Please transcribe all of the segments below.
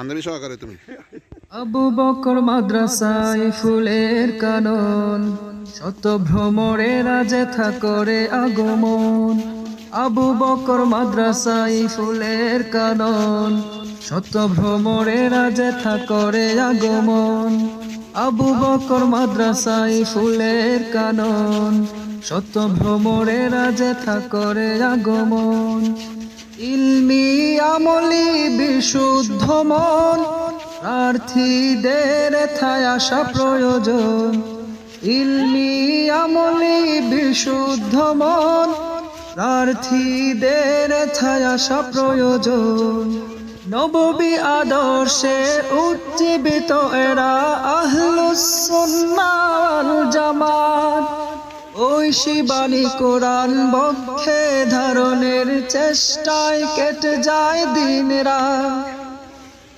আন্দোলন সহকারে তুমি। আবু বকর মাদ্রাসায় ফুলের কানন, শত ভ্রমরে রাজেথা করে আগমন। আবু বকর মাদ্রাসায় ফুলের কানন, শত ভ্রমরে রাজেথা করে আগমন। আবু বকর মাদ্রাসায় ফুলের কানন, শত ভ্রমরে রাজেথা করে আগমন। ইলমি আমলি বিশুদ্ধ মন, প্রার্থীদের থায় আসা প্রয়োজন। ইলমি আমলি বিশুদ্ধ মন, প্রার্থীদের থায় আসা প্রয়োজন। নববী আদর্শে উজ্জীবিত এরা আহলুসুন্নাল জামাত ওই শিবানী কোরআন বক্ষে ধারণের চেষ্টায় কেটে যায় দিন রাত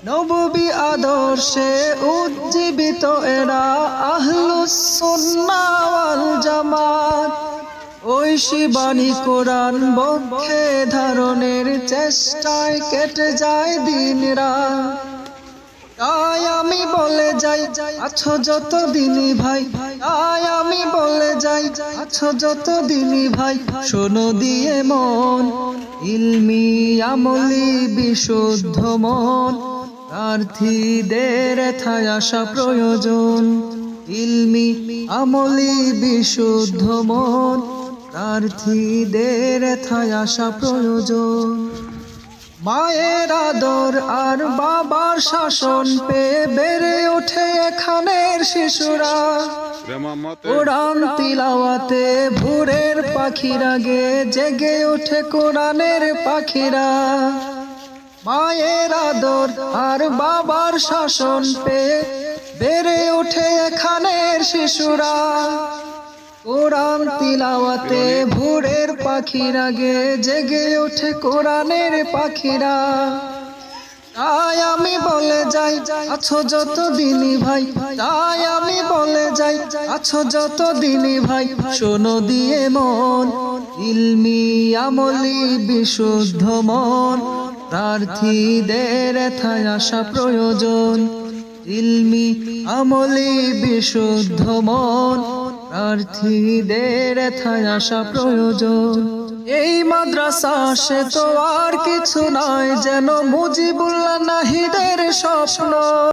নববী আদর্শে উজ্জীবিত এরা আহলুসুন্নাওয়াল জামাত। ওই শিবানী কোরআন বক্ষে ধারণের চেষ্টায় কেটে যায় দিন রাত তাই আমি বলে যাই, আছো যত দিনই ভাই, তাই আমি বলে যাই, আছো যত দিনই ভাই, শোনো দিয়ে মন, ইলমি আমলি বিশুদ্ধ মন, প্রার্থীদের থায় আসা প্রয়োজন। ইলমি আমলি বিশুদ্ধ মন, প্রার্থীদের থায় আসা প্রয়োজন। মায়ের আদর আর বাবার শাসন পেয়ে বেড়ে ওঠে এখানের শিশুরা। কোরআন তিলাওয়াতে ভোরের পাখিরা গে জেগে ওঠে কোরআনের পাখিরা। মায়ের আদর আর বাবার শাসন পেয়ে বেড়ে ওঠে এখানের শিশুরা। কোরআন তিলাওয়াতে ভোরের পাখিরা গে জেগে ওঠে কোরআনের পাখিরা। তাই আমি বলে যাই, আছো যত দিনই ভাই, তাই আমি বলে যাই, আছো যত দিনই ভাই, শোনো দিয়ে মন, ইলমি আমলি বিশুদ্ধ মন, প্রার্থীদের থায় আসা প্রয়োজন। ইলমি আমলি বিশুদ্ধ মন, প্রার্থীদের থায় আসা প্রয়োজন। এই মাদ্রাসা সে তো আর কিছু নয় যেন মুজিবুল্লাহ নাহিদের স্বপ্ন।